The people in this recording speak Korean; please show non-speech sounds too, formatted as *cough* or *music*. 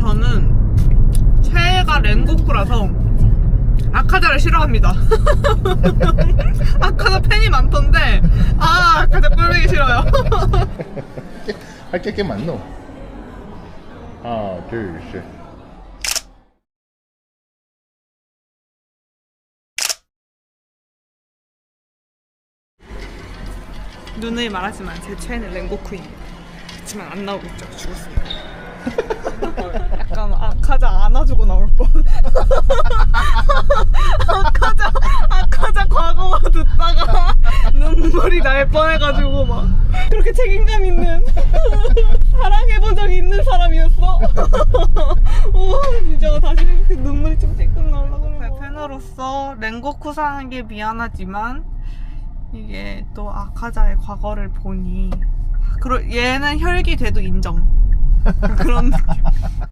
저는 최애가 렌고쿠라서 아카자를 싫어합니다. *laughs* 아카자 팬이 많던데 아 아카자 꼴보기 싫어요. *laughs* 할게 꽤 많노. 하나, 둘, 셋. 누누이 말하지만 제 최애는 렌고쿠입니다. 그렇지만 안 나오겠죠. 죽었습니다. *laughs* 눈물이 날 뻔해가지고 막 그렇게 책임감 있는 *laughs* 사랑해본 적이 있는 사람이었어. *laughs* 오 진짜 다시 생각해 눈물이 좀 찔끔 나오려고 그래. 팬으로서 렌고쿠 사는 게 미안하지만 이게 또 아카자의 과거를 보니 그러 얘는 혈기 돼도 인정 그런 느낌 *laughs*